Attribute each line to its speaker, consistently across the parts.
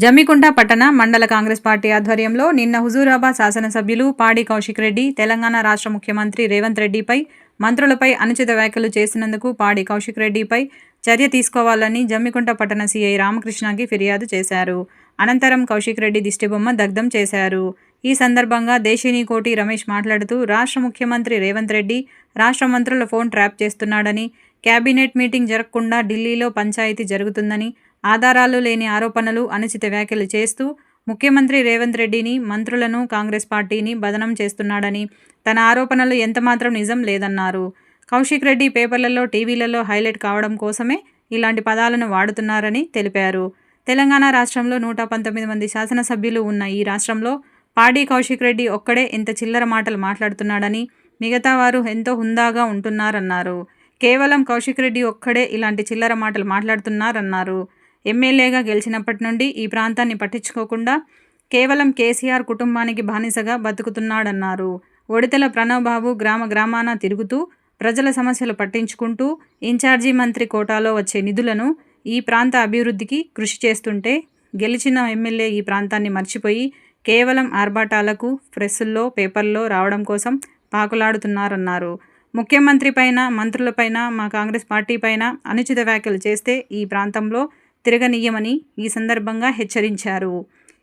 Speaker 1: జమ్మికుంట పట్టణ మండల కాంగ్రెస్ పార్టీ ఆధ్వర్యంలో నిన్న హుజూరాబాద్ శాసనసభ్యులు పాడి కౌశిక్ రెడ్డి తెలంగాణ రాష్ట్ర ముఖ్యమంత్రి రేవంత్ రెడ్డిపై మంత్రులపై అనుచిత వ్యాఖ్యలు చేసినందుకు పాడి కౌశిక్ రెడ్డిపై చర్య తీసుకోవాలని జమ్మికుంట పట్టణ సీఐ రామకృష్ణకి ఫిర్యాదు చేశారు. అనంతరం కౌశిక్ రెడ్డి దిష్టిబొమ్మ దగ్ధం చేశారు. ఈ సందర్భంగా దేశిని కోటి రమేష్ మాట్లాడుతూ రాష్ట్ర ముఖ్యమంత్రి రేవంత్ రెడ్డి రాష్ట్ర మంత్రుల ఫోన్ ట్రాప్ చేస్తున్నాడని కేబినెట్ మీటింగ్ జరగకుండా ఢిల్లీలో పంచాయతీ జరుగుతుందని ఆధారాలు లేని ఆరోపణలు అనుచిత వ్యాఖ్యలు చేస్తూ ముఖ్యమంత్రి రేవంత్ రెడ్డిని మంత్రులను కాంగ్రెస్ పార్టీని బదనం చేస్తున్నాడని తన ఆరోపణలు ఎంతమాత్రం నిజం లేదన్నారు. కౌశిక్ రెడ్డి పేపర్లలో టీవీలలో హైలైట్ కావడం కోసమే ఇలాంటి పదాలను వాడుతున్నారని తెలిపారు. తెలంగాణ రాష్ట్రంలో నూట పంతొమ్మిది మంది శాసనసభ్యులు ఉన్న ఈ రాష్ట్రంలో పాడి కౌశిక్ రెడ్డి ఒక్కడే ఇంత చిల్లర మాటలు మాట్లాడుతున్నాడని మిగతా వారు ఎంతో హుందాగా ఉంటున్నారన్నారు. కేవలం కౌశిక్ రెడ్డి ఒక్కడే ఇలాంటి చిల్లర మాటలు మాట్లాడుతున్నారన్నారు. ఎమ్మెల్యేగా గెలిచినప్పటి నుండి ఈ ప్రాంతాన్ని పట్టించుకోకుండా కేవలం కేసీఆర్ కుటుంబానికి బానిసగా బతుకుతున్నాడన్నారు. ఒడితెల ప్రణవ్ బాబు గ్రామ గ్రామాన తిరుగుతూ ప్రజల సమస్యలు పట్టించుకుంటూ ఇన్ఛార్జీ మంత్రి కోటాలో వచ్చే నిధులను ఈ ప్రాంత అభివృద్ధికి కృషి చేస్తుంటే గెలిచిన ఎమ్మెల్యే ఈ ప్రాంతాన్ని మర్చిపోయి కేవలం ఆర్భాటాలకు ప్రెస్సుల్లో పేపర్లో రావడం కోసం పాకులాడుతున్నారన్నారు. ముఖ్యమంత్రి పైన మంత్రులపైన మా కాంగ్రెస్ పార్టీ పైన అనుచిత వ్యాఖ్యలు చేస్తే ఈ ప్రాంతంలో తిరగనీయమని ఈ సందర్భంగా హెచ్చరించారు.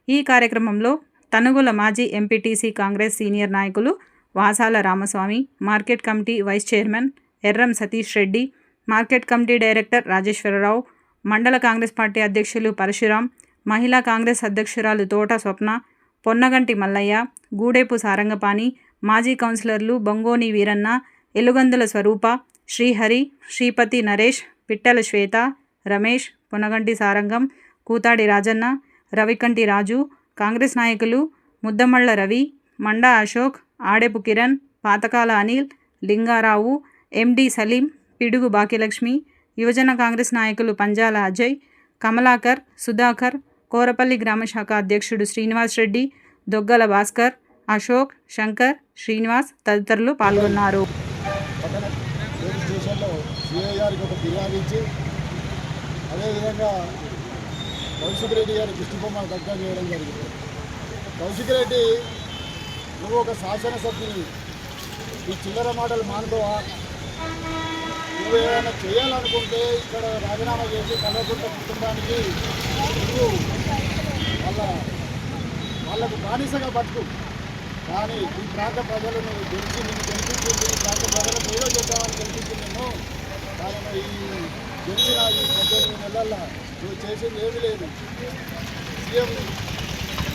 Speaker 1: ఈ కార్యక్రమంలో తనుగుల మాజీ ఎంపీటీసీ కాంగ్రెస్ సీనియర్ నాయకులు Vasala Ramaswamy market committee vice chairman Erram Satish Reddy market committee director Rajeshwara Rao మండల కాంగ్రెస్ పార్టీ అధ్యక్షులు పరశురాం మహిళా కాంగ్రెస్ అధ్యక్షురాలు తోట స్వప్న పొన్నగంటి మల్లయ్య గూడేపు సారంగపాణి మాజీ కౌన్సిలర్లు బొంగోని వీరన్న ఎలుగందుల స్వరూప శ్రీహరి శ్రీపతి నరేష్ పిట్టల శ్వేత రమేష్ పొనగంటి సారంగం కూతాడి రాజన్న రవికంటి రాజు కాంగ్రెస్ నాయకులు ముద్దమళ్ళ రవి మండా అశోక్ ఆడెపు కిరణ్ పాతకాల అనిల్ లింగారావు ఎండి సలీం పిడుగు భాగ్యలక్ష్మి యువజన కాంగ్రెస్ నాయకులు పంజాల అజయ్ కమలాకర్ సుధాకర్ కోరపల్లి గ్రామ శాఖ అధ్యక్షుడు శ్రీనివాస్ రెడ్డి దొగ్గల భాస్కర్ అశోక్ శంకర్ శ్రీనివాస్ తదితరులు పాల్గొన్నారు.
Speaker 2: అదేవిధంగా కౌశిక్ రెడ్డి గారి దృష్టి బొమ్మ దగ్గర చేయడం జరిగింది. కౌశిక్ రెడ్డి నువ్వు ఒక శాసనసభ్యుని ఈ చిల్లర మాటలు మానుకోవా? నువ్వు ఏదైనా చేయాలనుకుంటే ఇక్కడ రాజీనామా చేసి కలవకుంట కుటుంబానికి నువ్వు వాళ్ళ వాళ్ళకు బానిసగా బతుకు కానీ ఈ ప్రాంత ప్రజలను గెలిచి నేను గెలిపించింది ఈ ప్రాంత ప్రజలకు ఏదో చేద్దామని గెలిపించింది నేను గెలిచిన ఈ పద్దెనిమిది నెలల్లో నువ్వు చేసింది ఏమీ లేదు. సీఎం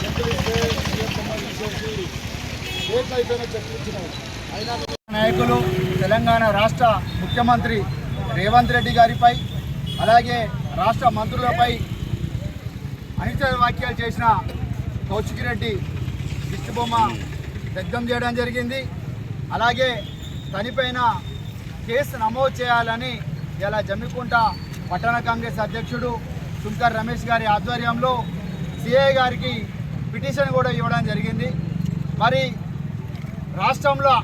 Speaker 2: చెక్కులు ఇస్తే సీఎం బొమ్మ తీసేసి డేట్లు అయిపోయిన ఇచ్చినావు అయినా నాయకులు తెలంగాణ రాష్ట్ర ముఖ్యమంత్రి రేవంత్ రెడ్డి గారిపై అలాగే రాష్ట్ర మంత్రులపై అనిత వ్యాఖ్యలు చేసిన కౌశిక్ రెడ్డి దిష్టిబొమ్మ దగ్ధం చేయడం జరిగింది. అలాగే తనిపైన కేసు నమోదు చేయాలని ఇలా జమ్మికుంట పట్టణ కాంగ్రెస్ అధ్యక్షుడు సుంకర్ రమేష్ గారి ఆధ్వర్యంలో సిఐ గారికి పిటిషన్ కూడా ఇవ్వడం జరిగింది. మరి రాష్ట్రంలో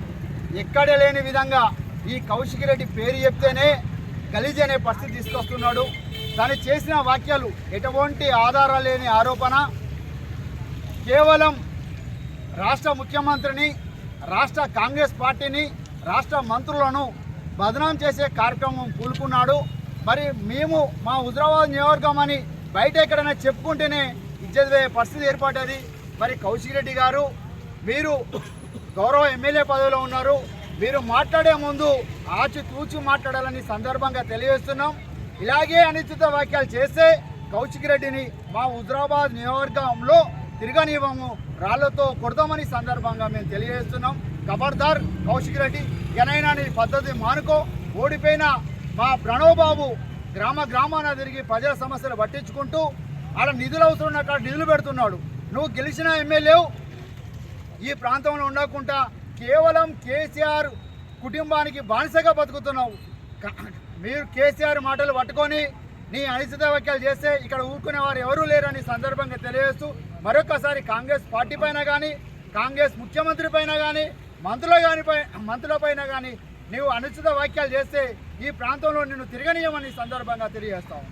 Speaker 2: ఎక్కడ లేని విధంగా ఈ కౌశిక్ రెడ్డి పేరు చెప్తేనే గలీజ్ అనే పరిస్థితి తీసుకొస్తున్నాడు. తను చేసిన వాక్యాలు ఎటువంటి ఆధారాలు లేని ఆరోపణ. కేవలం రాష్ట్ర ముఖ్యమంత్రిని రాష్ట్ర కాంగ్రెస్ పార్టీని రాష్ట్ర మంత్రులను బదనాం చేసే కార్యక్రమం కూలుకున్నాడు మరి మేము మా హుజరాబాద్ నియోజకవర్గం అని బయట ఎక్కడైనా చెప్పుకుంటేనే ఇజ్జత్ పరిస్థితి ఏర్పడ్డది. మరి కౌశిక్ రెడ్డి గారు మీరు గౌరవ ఎమ్మెల్యే పదవిలో ఉన్నారు. మీరు మాట్లాడే ముందు ఆచి తూచి మాట్లాడాలని సందర్భంగా తెలియజేస్తున్నాం. ఇలాగే అనిశ్చిత వ్యాఖ్యలు చేస్తే కౌశిక్ రెడ్డిని మా హుజరాబాద్ నియోజకవర్గంలో తిరగనివ్వము రాళ్ళతో కొడదామని సందర్భంగా మేము తెలియజేస్తున్నాం. ఖబర్దార్ కౌశిక్ రెడ్డి. ఎనైనా నీ పద్ధతి మానుకో. ఓడిపోయిన మా ప్రణవ్ బాబు గ్రామ గ్రామాన తిరిగి ప్రజల సమస్యలు పట్టించుకుంటూ ఆడ నిధులు అవసరం ఉన్న నిధులు పెడుతున్నాడు. నువ్వు గెలిచిన ఎమ్మెల్యేవు ఈ ప్రాంతంలో ఉండకుండా కేవలం కేసీఆర్ కుటుంబానికి బానిసగా బతుకుతున్నావు. మీరు కేసీఆర్ మాటలు పట్టుకొని నీ అనిశ్చిత వ్యాఖ్యలు చేస్తే ఇక్కడ ఊరుకునే వారు ఎవరూ లేరని సందర్భంగా తెలియజేస్తూ మరొకసారి కాంగ్రెస్ పార్టీ పైన కానీ కాంగ్రెస్ ముఖ్యమంత్రి పైన కానీ మంత్రుల కానీ మంత్రుల పైన కానీ నీవు అనుచిత వ్యాఖ్యలు చేస్తే ఈ ప్రాంతంలో నిన్ను తిరగనీయమని సందర్భంగా తెలియజేస్తావు